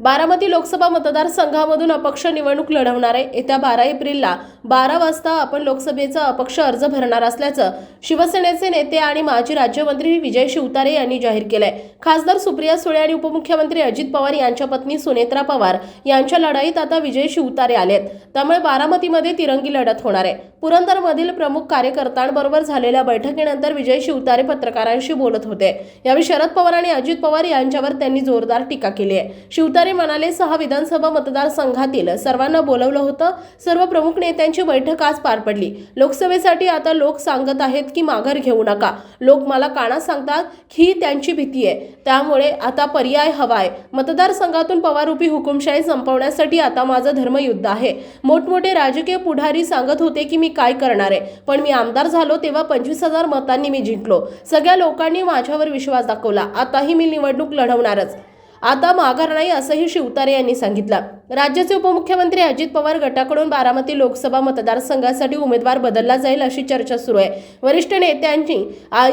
बारामती लोकसभा मतदारसंघामधून अपक्ष निवडणूक लढवणार आहे येत्या बारा एप्रिलला बारा वाजता आपण लोकसभेचा अपक्ष अर्ज भरणार असल्याचं शिवसेनेचे नेते आणि माजी राज्यमंत्री विजय शिवतारे यांनी जाहीर केलंय. खासदार सुप्रिया सुळे आणि उपमुख्यमंत्री अजित पवार यांच्या पत्नी सुनेत्रा पवार यांच्या लढाईत आता विजय शिवतारे आलेत. त्यामुळे बारामतीमध्ये तिरंगी लढत होणार आहे. पुरंदरमधील प्रमुख कार्यकर्त्यांबरोबर झालेल्या बैठकीनंतर विजय शिवतारे पत्रकारांशी बोलत होते. यावेळी शरद पवार आणि अजित पवार यांच्यावर त्यांनी जोरदार टीका केली आहे. शिवतारे म्हणाले सहा विधानसभा मतदारसंघातील सर्वांना बोलवलं होतं. सर्व प्रमुख नेत्यांची बैठक आज पार पडली. लोकसभेसाठी आता लोक सांगत आहेत की माघार घेऊ नका. लोक मला काना सांगतात ही त्यांची भीती आहे. त्यामुळे आता पर्याय हवा आहे मतदारसंघातून पवारुपी हुकुमशाही संपवण्यासाठी आता माझं धर्मयुद्ध आहे. मोठमोठे राजकीय पुढारी सांगत होते की मी काय करणार आहे. पण मी आमदार झालो तेव्हा पंचवीस हजार मतांनी मी जिंकलो. सगळ्या लोकांनी माझ्यावर विश्वास दाखवला. आताही मी निवडणूक लढवणारच. आता माघार नाही असंही शिवतारे यांनी सांगितलं. राज्याचे उपमुख्यमंत्री अजित पवार गटाकडून बारामती लोकसभा मतदारसंघासाठी उमेदवार बदलला जाईल अशी चर्चा सुरू आहे. वरिष्ठ नेत्यांनी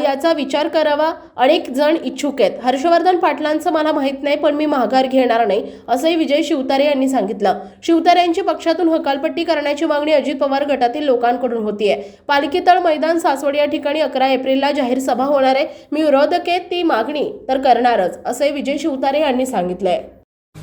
याचा विचार करावा. अनेक जण इच्छुक आहेत. हर्षवर्धन पाटलांचं मला माहीत नाही पण मी माघार घेणार नाही असंही विजय शिवतारे यांनी सांगितलं. शिवतारे यांची पक्षातून हकालपट्टी करण्याची मागणी अजित पवार गटातील लोकांकडून होतीये. पालखीतळ मैदान सासवड या ठिकाणी अकरा एप्रिलला जाहीर सभा होणार आहे. मी विरोधक आहे ती मागणी तर करणारच असंही विजय शिवतारे यांनी सांगितलंय.